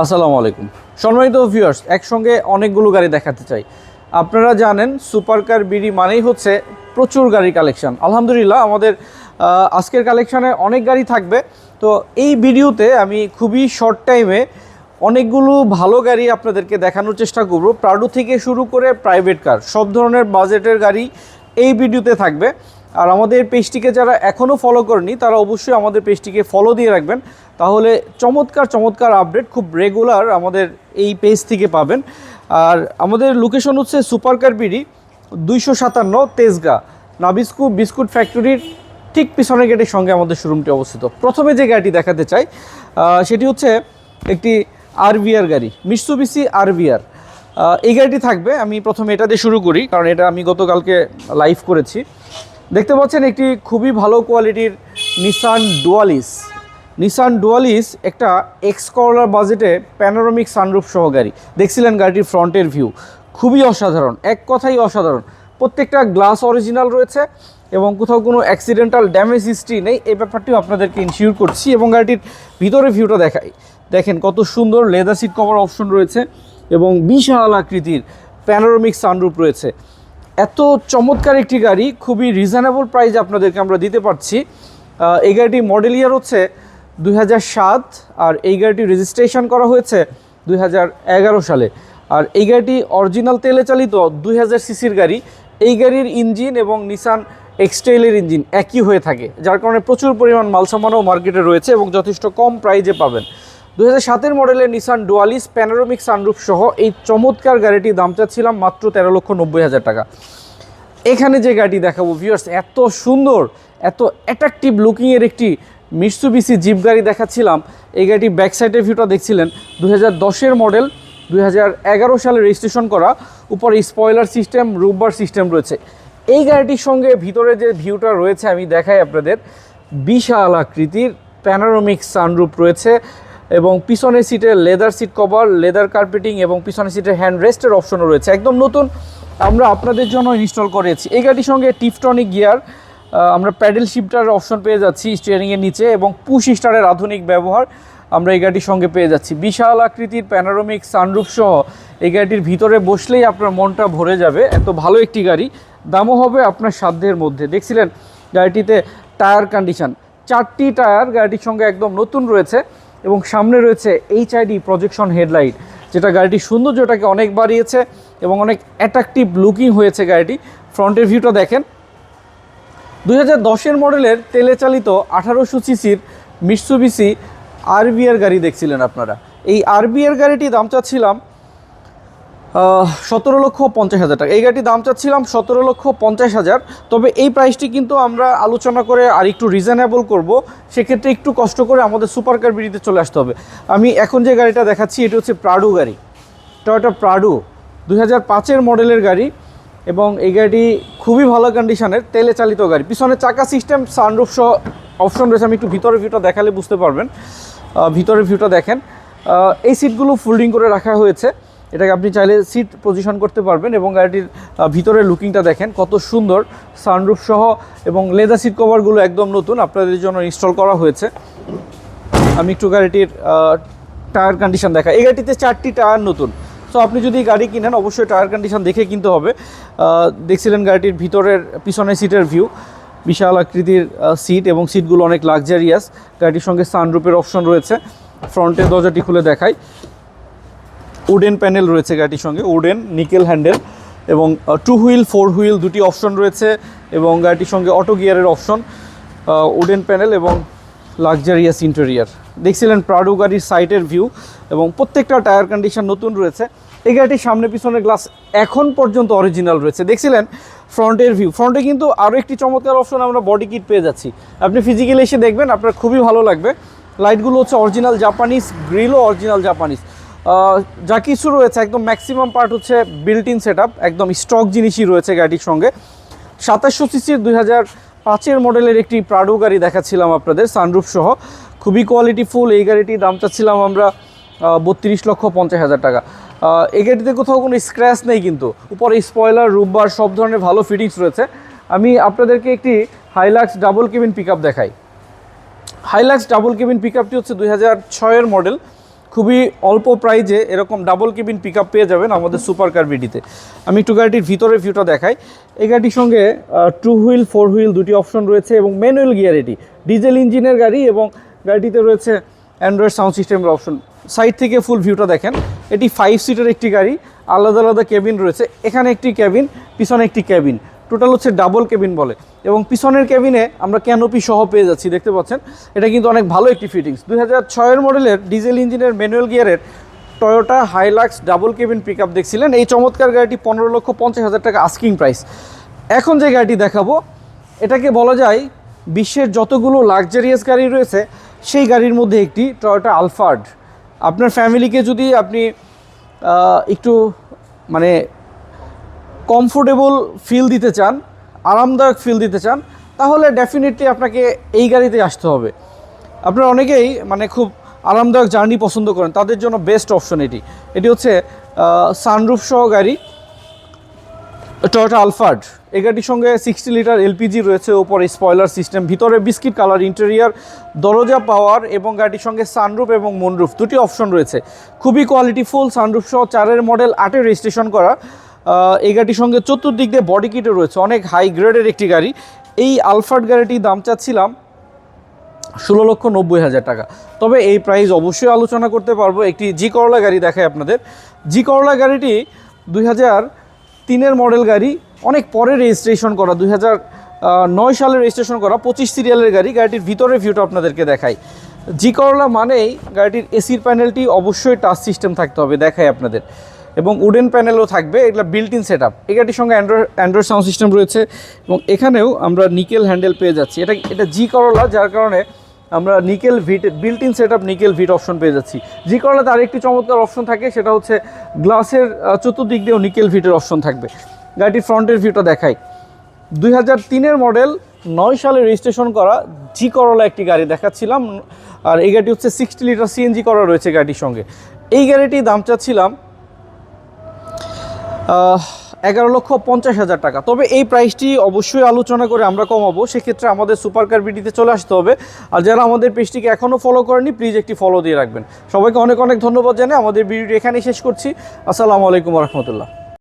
আসসালামু আলাইকুম। সম্মানিত ভিউয়ার্স একসঙ্গে অনেকগুলো গাড়ি দেখাতে চাই। আপনারা জানেন সুপার কার বিডি মানেই হচ্ছে প্রচুর গাড়ি কালেকশন আলহামদুলিল্লাহ, আমাদের আজকের কালেকশানে অনেক গাড়ি থাকবে। তো এই ভিডিওতে আমি খুবই শর্ট টাইমে অনেকগুলো ভালো গাড়ি আপনাদেরকে দেখানোর চেষ্টা করব। প্রাডো থেকে শুরু করে প্রাইভেট কার সব ধরনের বাজেটের গাড়ি এই ভিডিওতে থাকবে। আর আমাদের পেজটিকে যারা এখনও ফলো করেনি, তারা অবশ্যই আমাদের পেজটিকে ফলো দিয়ে রাখবেন। তাহলে চমৎকার চমৎকার আপডেট খুব রেগুলার আমাদের এই পেজ থেকে পাবেন। আর আমাদের লোকেশন হচ্ছে সুপার কার বিডি দুইশো সাতান্ন তেজগা, নাবিস্কু বিস্কুট ফ্যাক্টরির ঠিক পিছনের গেটের সঙ্গে আমাদের শোরুমটি অবস্থিত। প্রথমে যে গাড়িটি দেখাতে চাই সেটি হচ্ছে একটি আরভিআর গাড়ি মিসুবিসি আরভিআর এই গাড়িটি থাকবে, আমি প্রথমে এটা দিয়ে শুরু করি, কারণ এটা আমি গতকালকে লাইভ করেছি। দেখতে পাচ্ছেন একটি খুবই ভালো কোয়ালিটির নিসান ডুয়ালিস নিসান ডুয়ালিস একটা এক্স করলার বাজেটে প্যানোরামিক সানরুফ সহ গাড়ি। দেখছিলেন গাড়িটির ফ্রন্টের ভিউ খুবই অসাধারণ, এক কথাই অসাধারণ। প্রত্যেকটা গ্লাস অরিজিনাল রয়েছে এবং কোথাও কোনো অ্যাক্সিডেন্টাল ড্যামেজ হিস্ট্রি নেই। এই ব্যাপারটিও আপনাদেরকে ইনশিওর করছি এবং গাড়িটির ভিতরে ভিউটা দেখাই। দেখেন কত সুন্দর লেদার সিট কভার অপশন রয়েছে এবং বিশাল আকৃতির প্যানোরামিক সানরুফ রয়েছে। এত চমৎকার একটি গাড়ি, খুবই রিজনেবল প্রাইস আপনাদেরকে আমরা দিতে পারছি। এই গাড়িটি মডেল ইয়ার হচ্ছে দুই আর এই গাড়িটি রেজিস্ট্রেশন করা হয়েছে দুই হাজার এগারো সালে। আর এই গাড়িটি অরিজিনাল তেলে চালিত দুই হাজার সিসির গাড়ি। এই গাড়ির ইঞ্জিন এবং নিসান এক্সটাইলের ইঞ্জিন একই হয়ে থাকে, যার কারণে প্রচুর পরিমাণ মালসামানও মার্কেটে রয়েছে এবং যথেষ্ট কম প্রাইজে পাবেন। দু হাজার মডেলের নিসান ডুয়ালিস প্যানোরামিক সানরুফ সহ এই চমৎকার গাড়িটির দাম চাচ্ছিলাম মাত্র তেরো লক্ষ নব্বই হাজার টাকা। এখানে যে গাড়িটি দেখাবো ভিউয়ার্স এত সুন্দর, এত অ্যাট্রাকটিভ লুকিংয়ের একটি মিটসুবিসি জিপ গাড়ি দেখাচ্ছিলাম। এই গাড়িটি ব্যাক সাইডের ভিউটা দেখছিলেন। দু হাজার মডেল দুই সালে রেজিস্ট্রেশন করা। উপরে স্পয়লার সিস্টেম রুববার সিস্টেম রয়েছে। এই গাড়িটির সঙ্গে ভিতরে যে ভিউটা রয়েছে, আমি দেখাই আপনাদের। বিশাল আকৃতির প্যানারোমিক সানরুপ রয়েছে এবং পিছনের সিটে leather seat cover leather carpeting এবং পিছনের সিটের হ্যান্ড রেস্টের অপশনও রয়েছে। একদম নতুন আমরা আপনাদের জন্য ইনস্টল করেছি। এই গাড়ির সঙ্গে টিপটনিক গিয়ার আমরা প্যাডেল শিফটার অপশন পেয়ে যাচ্ছি স্টিয়ারিংয়ের নিচে এবং পুশ স্টারের আধুনিক ব্যবহার আমরা এই গাড়ির সঙ্গে পেয়ে যাচ্ছি। বিশাল আকৃতির প্যানারোমিক সানরুফ সহ এই গাড়িটির ভিতরে বসলেই আপনার মনটা ভরে যাবে। এত ভালো একটি গাড়ি, দামও হবে আপনার সাধ্যের মধ্যে। দেখছিলেন গাড়িটিতে টায়ার কন্ডিশন চারটি টায়ার গাড়িটির সঙ্গে একদম নতুন রয়েছে এবং সামনে রয়েছে এইচআইডি প্রজেকশন হেডলাইট যেটা গাড়িটির সৌন্দর্যটাকে অনেক বাড়িয়েছে এবং অনেক অ্যাট্রাকটিভ লুকিং হয়েছে গাড়িটি। ফ্রন্টের ভিউটা দেখেন। দুই হাজার মডেলের তেলে চালিত আঠারোশো সিসির মিটসুবিসি আরবিআর গাড়ি দেখছিলেন আপনারা। এই আরবিআর গাড়িটি দাম চাচ্ছিলাম সতেরো লক্ষ পঞ্চাশ হাজার টাকা। এই গাড়িটির দাম চাচ্ছিলাম সতেরো লক্ষ পঞ্চাশ হাজার। তবে এই প্রাইসটি কিন্তু আমরা আলোচনা করে আর একটু রিজনেবল করব। সেক্ষেত্রে একটু কষ্ট করে আমাদের সুপার কার বিড়িতে চলে আসতে হবে। আমি এখন যে গাড়িটা দেখাচ্ছি, এটি হচ্ছে প্রাডু গাড়ি। Toyota Prado. দুই হাজার মডেলের গাড়ি। এবং এই গাড়িটি খুবই ভালো কন্ডিশনের তেলে চালিত গাড়ি। পিছনে চাকা সিস্টেম সানরুফ সহ অপশন রয়েছে। আমি একটু ভিতরের ভিউটা দেখালে বুঝতে পারবেন। ভিতরের ভিউটা দেখেন। এই সিটগুলো ফোল্ডিং করে রাখা হয়েছে। এটাকে আপনি চাইলে সিট পজিশন করতে পারবেন এবং গাড়িটির ভিতরের লুকিংটা দেখেন, কত সুন্দর সানরুফ সহ এবং লেদার সিট কভারগুলো একদম নতুন, আপনাদের জন্য ইনস্টল করা হয়েছে। আমি একটু গাড়িটির টায়ার কন্ডিশন দেখা এই গাড়িটিতে চারটি টায়ার নতুন। সো আপনি যদি গাড়ি কিনেন, অবশ্যই টায়ার কন্ডিশন দেখে কিনতে হবে। দেখছিলেন গাড়িটির ভিতরের, পিছনের সিটের ভিউ বিশাল আকৃতির সিট এবং সিটগুলো অনেক লাক্সারিয়াস গাড়িটির সঙ্গে সানরুপের অপশন রয়েছে। ফ্রন্টের দরজাটি খুলে দেখাই। উডেন প্যানেল রয়েছে গাড়িটির সঙ্গে। উডেন নিকেল হ্যান্ডেল এবং টু হুইল ফোর হুইল দুটি অপশন রয়েছে এবং গাড়িটির সঙ্গে অটো গিয়ারের অপশন উডেন প্যানেল এবং লাক্সারিয়াস ইন্টেরিয়ার দেখছিলেন প্রাডো গাড়ির সাইটের ভিউ এবং প্রত্যেকটা টায়ার কন্ডিশন নতুন রয়েছে। এই গাড়িটির সামনে পিছনের গ্লাস এখন পর্যন্ত অরিজিনাল রয়েছে। দেখছিলেন ফ্রন্টের ভিউ ফ্রন্টে কিন্তু আরও একটি চমৎকার অপশন আমরা বডি কিট পেয়ে যাচ্ছি। আপনি ফিজিক্যালি এসে দেখবেন, আপনার খুবই ভালো লাগবে। লাইটগুলো হচ্ছে অরিজিনাল জাপানিজ গ্রিলও অরিজিনাল জাপানিজ যা কিছু রয়েছে, একদম ম্যাক্সিমাম পার্ট হচ্ছে বিল্ট ইন সেট একদম স্টক জিনিসই রয়েছে গাড়িটির সঙ্গে। সাতাশশো সিসির দুই হাজার পাঁচের মডেলের একটি প্রাডো গাড়ি দেখাচ্ছিলাম আপনাদের সানরুফ সহ। খুবই কোয়ালিটি ফুল এই গাড়িটির দাম চাচ্ছিলাম আমরা বত্রিশ লক্ষ পঞ্চাশ হাজার টাকা। এই গাড়িতে কোথাও কোনো স্ক্র্যাচ নেই কিন্তু, উপরে স্পয়লার রুববার সব ধরনের ভালো ফিটিংস রয়েছে। আমি আপনাদেরকে একটি হাইলাক্স ডাবল কেবিন পিক দেখাই। হাইলাক্স ডাবল কেবিন পিক আপটি হচ্ছে দুই হাজার ছয়ের মডেল খুবই অল্প প্রাইজে এরকম ডাবল কেবিন পিক পেয়ে যাবেন আমাদের সুপার কার বিডিতে আমি একটু গাড়িটির ভিতরে ভিউটা দেখাই। এই গাড়িটির সঙ্গে টু হুইল ফোর হুইল দুটি অপশন রয়েছে এবং ম্যানুয়াল গিয়ার এটি। ডিজেল ইঞ্জিনের গাড়ি এবং গাড়িটিতে রয়েছে অ্যান্ড্রয়েড সাউন্ড সিস্টেমের অপশন সাইড থেকে ফুল ভিউটা দেখেন। এটি ফাইভ সিটের একটি গাড়ি, আলাদা আলাদা কেবিন রয়েছে। এখানে একটি কেবিন পিছনে একটি কেবিন টোটাল হচ্ছে ডাবল কেবিন বলে। এবং পিছনের কেবিনে আমরা ক্যানোপি সহ পেয়ে যাচ্ছি, দেখতে পাচ্ছেন? এটা কিন্তু অনেক ভালো একটি ফিটিংস দুই হাজার মডেলের ডিজেল ইঞ্জিনের ম্যানুয়াল গিয়ারের Toyota Hilux double cabin pick দেখছিলেন। এই চমৎকার গাড়িটি পনেরো লক্ষ পঞ্চাশ হাজার টাকা আস্কিং প্রাইস এখন যে গাড়িটি দেখাবো, এটাকে বলা যায় বিশ্বের যতগুলো লাক্সারিয়াস গাড়ি রয়েছে, সেই গাড়ির মধ্যে একটি টয়োটা আলফার্ড আপনার ফ্যামিলিকে যদি আপনি একটু মানে কমফোর্টেবল ফিল দিতে চান, আরামদায়ক ফিল দিতে চান, তাহলে ডেফিনেটলি আপনাকে এই গাড়িতে আসতে হবে। আপনারা অনেকেই মানে খুব আরামদায়ক জার্নি পছন্দ করেন, তাদের জন্য বেস্ট অপশন এটি। এটি হচ্ছে সানরুফ সহ গাড়ি টয়োটা আলফার্ড এই গাড়ির সঙ্গে সিক্সটি লিটার এলপিজি রয়েছে ওপরে স্পয়লার সিস্টেম ভিতরে বিস্কিট কালার ইন্টেরিয়ার দরজা পাওয়ার এবং গাড়ির সঙ্গে সানরুফ এবং মনরুফ দুটি অপশন রয়েছে। খুবই কোয়ালিটিফুল সানরুফ সহ, চারের মডেল আটে রেজিস্ট্রেশন করা। এই গাড়ির সঙ্গে চতুর্দিক দিয়ে বডি কিটও রয়েছে। অনেক হাই গ্রেডের একটি গাড়ি। এই আলফার্ড গাড়িটির দাম চাচ্ছিলাম ষোলো লক্ষ নব্বই হাজার টাকা। তবে এই প্রাইস অবশ্যই আলোচনা করতে পারব। একটি জি করলা গাড়ি দেখায় আপনাদের। জি করলা গাড়িটি দুই হাজার তিনের মডেল গাড়ি। অনেক পরে রেজিস্ট্রেশন করা, দুই হাজার নয় সালে রেজিস্ট্রেশন করা, পঁচিশ সিরিয়ালের গাড়ি। গাড়িটির ভিতরে ভিউটা আপনাদেরকে দেখাই। জি করলা মানেই গাড়িটির এসির প্যানেলটি অবশ্যই টাচ সিস্টেম থাকতে হবে, দেখাই আপনাদের। এবং উডেন প্যানেলও থাকবে, এগুলো বিল্ট ইন সেট আপ গাড়ির সঙ্গে অ্যান্ড্রয়েড অ্যান্ড্রয়েড সাউন্ড সিস্টেম রয়েছে এবং এখানেও আমরা নিকেল হ্যান্ডেল পেয়ে যাচ্ছি। এটা এটা জি করলা যার কারণে আমরা nickel ভিট built in set up nickel ভিট option পেয়ে যাচ্ছি। জি করলাতে আরেকটি চমৎকার অপশন থাকে, সেটা হচ্ছে গ্লাসের চতুর্দিক দিয়েও নিকেল ভিটের অপশন থাকবে। গাড়িটির ফ্রন্টের ভিউটা দেখাই। দুই হাজার তিনের মডেল নয় সালে রেজিস্ট্রেশন করা জি করলা একটি গাড়ি দেখাচ্ছিলাম। আর এই গাড়িটি হচ্ছে সিক্সটি লিটার সিএনজি করা রয়েছে গাড়িটির সঙ্গে। এই গাড়িটির দাম চাচ্ছিলাম এগারো লক্ষ পঞ্চাশ হাজার টাকা। তবে এই প্রাইসটি অবশ্যই আলোচনা করে আমরা কমাবো। সেক্ষেত্রে আমাদের সুপার কার বিডিতে চলে আসতে হবে। আর যারা আমাদের পেজটিকে এখনও ফলো করেনি প্লিজ একটি ফলো দিয়ে রাখবেন। সবাইকে অনেক অনেক ধন্যবাদ জানাই আমাদের ভিডিওটি এখানেই শেষ করছি। আসসালামু আলাইকুম রহমতুল্লাহ।